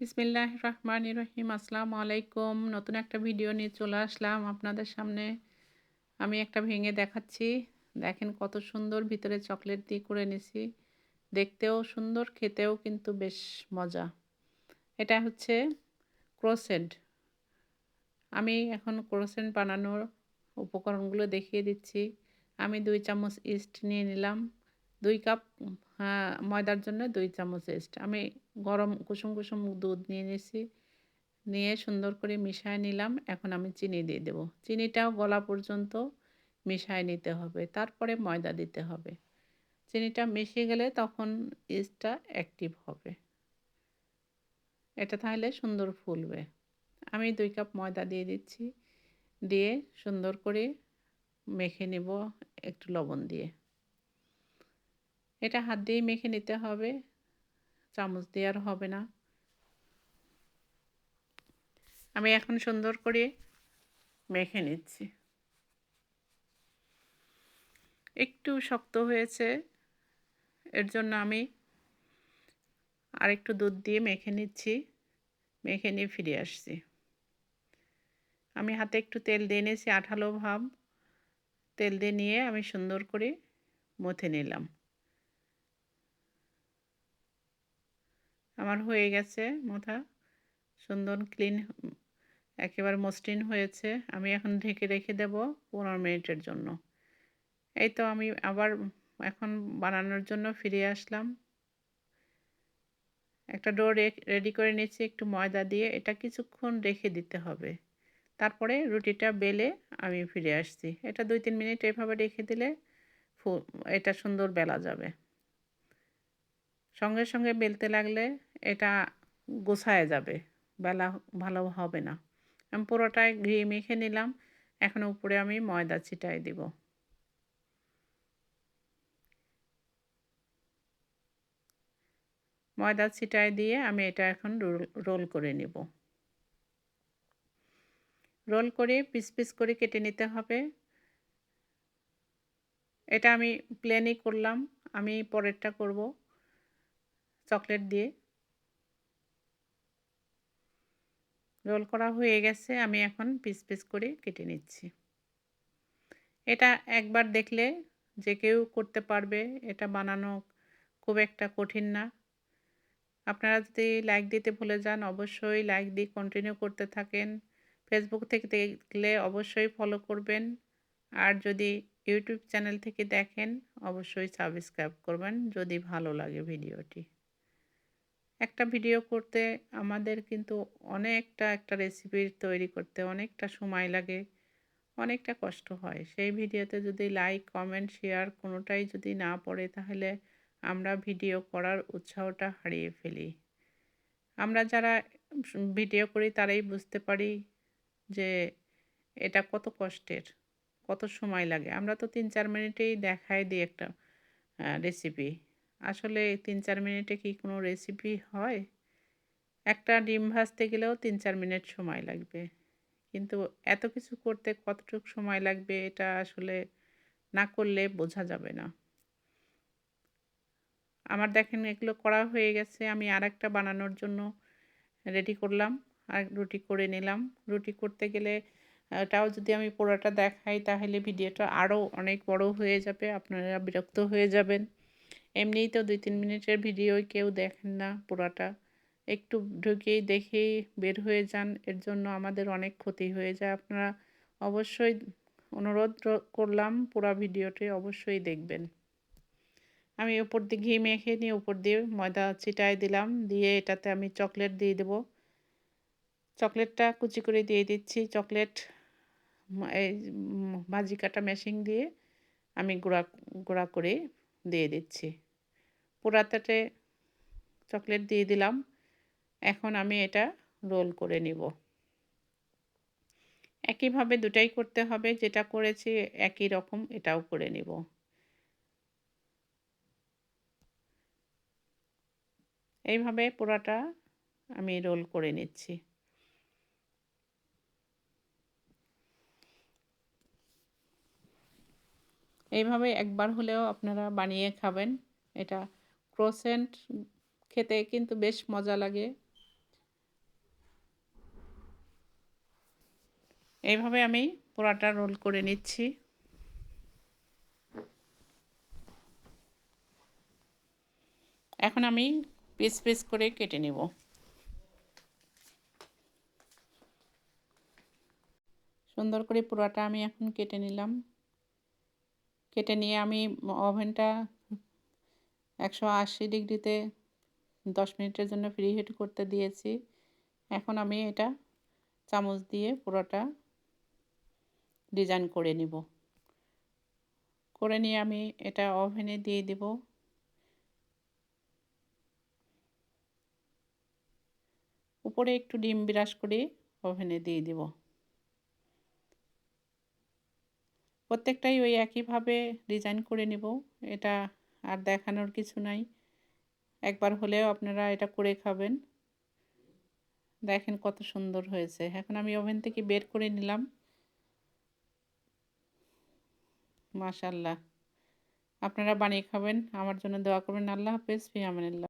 বিসমিল্লাহ রহমান রহিম আসসালামু আলাইকুম। নতুন একটা ভিডিও নিয়ে চলে আসলাম আপনাদের সামনে। আমি একটা ভেঙে দেখাচ্ছি। দেখেন কত সুন্দর ভিতরে চকলেট দিয়ে করে নিছি দেখতেও সুন্দর, খেতেও কিন্তু বেশ মজা। এটা হচ্ছে ক্রোসেন্ট। আমি এখন ক্রোসেন্ট বানানোর উপকরণগুলো দেখিয়ে দিচ্ছি। আমি দুই চামচ ইস্ট নিয়ে নিলাম। দুই কাপ ময়দার জন্য দুই চামচ ইস্ট আমি গরম কুসুম কুসুম দুধ নিয়ে নিয়েছি, নিয়ে সুন্দর করে মিশায় নিলাম। এখন আমি চিনি দিয়ে দেব। চিনিটাও গলা পর্যন্ত মিশায় নিতে হবে। তারপরে ময়দা দিতে হবে। চিনিটা মিশে গেলে তখন ইস্টটা অ্যাক্টিভ হবে। এটা তাহলে সুন্দর ফুলবে। আমি দুই কাপ ময়দা দিয়ে দিচ্ছি। দিয়ে সুন্দর করে মেখে নেব একটু লবণ দিয়ে। এটা হাত দিয়েই মেখে নিতে হবে। চামচ দিয়ে আর হবে না। আমি এখন সুন্দর করে মেখে নিচ্ছি। একটু শক্ত হয়েছে, এর জন্য আমি আরেকটু দুধ দিয়ে মেখে নিচ্ছি, মেখে নিয়ে ফিরে আসছি। আমি হাতে একটু তেল দিয়ে নিয়েছি, আঠালো ভাব। তেল দিয়ে নিয়ে আমি সুন্দর করে মথে নিলাম। আমার হয়ে গেছে মোথা সুন্দর ক্লিন একেবারে মসৃণ হয়েছে। আমি এখন ঢেকে রেখে দেব পনেরো মিনিটের জন্য। এই তো আমি আবার এখন বানানোর জন্য ফিরে আসলাম। একটা ডো রেডি করে নিয়েছি, একটু ময়দা দিয়ে। এটা কিছুক্ষণ রেখে দিতে হবে। তারপরে রুটিটা বেলে আমি ফিরে আসছি। এটা দুই তিন মিনিট এভাবে রেখে দিলে এটা সুন্দর বেলা যাবে। সঙ্গে সঙ্গে বেলতে লাগলে এটা গোছায় যাবে। বেলা ভালো হবে না। আমি পুরোটায় ঘি মেখে নিলাম। এখন উপরে আমি ময়দা ছিটাই দিব। ময়দা ছিটাই দিয়ে আমি এটা এখন রোল করে নিব। রোল করে পিস পিস করে কেটে নিতে হবে। এটা আমি প্লেনই করলাম। আমি পরেরটা করব। চকলেট দিয়ে। রোল করা হয়ে গেছে, আমি এখন পিস পিস করে কেটে নিচ্ছি। এটা একবার দেখলে যে কেউ করতে পারবে, এটা বানানো খুব একটা কঠিন না। আপনারা যদি লাইক দিতে ভুলে যান, অবশ্যই লাইক দিয়ে কন্টিনিউ করতে থাকেন। ফেসবুক থেকে দেখলে অবশ্যই ফলো করবেন। আর যদি ইউটিউব চ্যানেল থেকে দেখেন, অবশ্যই সাবস্ক্রাইব করবেন যদি ভালো লাগে ভিডিওটি একটা ভিডিও করতে আমাদের কিন্তু অনেকটা একটা রেসিপি তৈরি করতে অনেকটা সময় লাগে, অনেকটা কষ্ট হয়। সেই ভিডিওতে যদি লাইক কমেন্ট শেয়ার কোনোটাই যদি না পড়ে তাহলে আমরা ভিডিও করার উৎসাহটা হারিয়ে ফেলি। আমরা যারা ভিডিও করি তারাই বুঝতে পারি যে এটা কত কষ্টের, কত সময় লাগে। আমরা তো তিন চার মিনিটেই দেখাই দিই একটা রেসিপি আসলে তিন চার মিনিটে কি কোনো রেসিপি হয়? একটা ডিম ভাজতে গেলেও তিন চার মিনিট সময় লাগবে। কিন্তু এত কিছু করতে কতটুকু সময় লাগবে এটা আসলে না করলে বোঝা যাবে না। আমার দেখেন এগুলো করা হয়ে গেছে, আমি আর একটা বানানোর জন্য রেডি করলাম, আর রুটি করে নিলাম। রুটি করতে গেলে, এটাও যদি আমি পোড়াটা দেখাই তাহলে ভিডিওটা আরও অনেক বড় হয়ে যাবে, আপনারা বিরক্ত হয়ে যাবেন। এমনিই তো দুই তিন মিনিটের ভিডিও কেউ দেখেন না পুরাটা। একটু ঢুকেই দেখেই বের হয়ে যান, এর জন্য আমাদের অনেক ক্ষতি হয়ে যায়। আপনারা অবশ্যই অনুরোধ করলাম পুরা ভিডিওটি অবশ্যই দেখবেন। আমি উপর দিয়ে ঘি মেখে নিয়ে উপর দিয়ে ময়দা ছিটাই দিলাম, দিয়ে এটাতে আমি চকলেট দিয়ে দেব। চকলেটটা কুচি করে দিয়ে দিচ্ছি। চকলেট এই ভাজি কাটা মেশিন দিয়ে আমি গুঁড়া গুঁড়া করে দিয়ে দিচ্ছি। পোড়াতাতে চকলেট দিয়ে দিলাম। এখন আমি এটা রোল করে নিব। একইভাবে দুটাই করতে হবে। যেটা করেছি একই রকম এটাও করে নিব। এইভাবে পোড়াটা আমি রোল করে নিচ্ছি। এইভাবে একবার হলেও আপনারা বানিয়ে খাবেন। এটা ক্রোসেন্ট খেতে কিন্তু বেশ মজা লাগে। এইভাবে আমি পোড়াটা রোল করে নিচ্ছি। এখন আমি পিস পিস করে কেটে নেব। সুন্দর করে পোড়াটা আমি এখন কেটে নিলাম। কেটে নিয়ে আমি ওভেনটা একশো আশি ডিগ্রিতে দশ মিনিটের জন্য ফ্রি হিট করতে দিয়েছি। এখন আমি এটা চামচ দিয়ে পুরোটা ডিজাইন করে নিব। করে নিয়ে আমি এটা ওভেনে দিয়ে দিব। উপরে একটু ডিম বিরাস করে ওভেনে দিয়ে দিব। প্রত্যেকটাই ওই একইভাবে ডিজাইন করে নিব। এটা আর দেখানোর কিছু নাই। একবার হলেও আপনারা এটা করে খাবেন। দেখেন কত সুন্দর হয়েছে। এখন আমি ওভেন থেকে বের করে নিলাম। মাশাল্লাহ আপনারা বানিয়ে খাবেন। আমার জন্য দোয়া করবেন। আল্লাহ হাফেজ। ফিয়ামানিল্লাহ।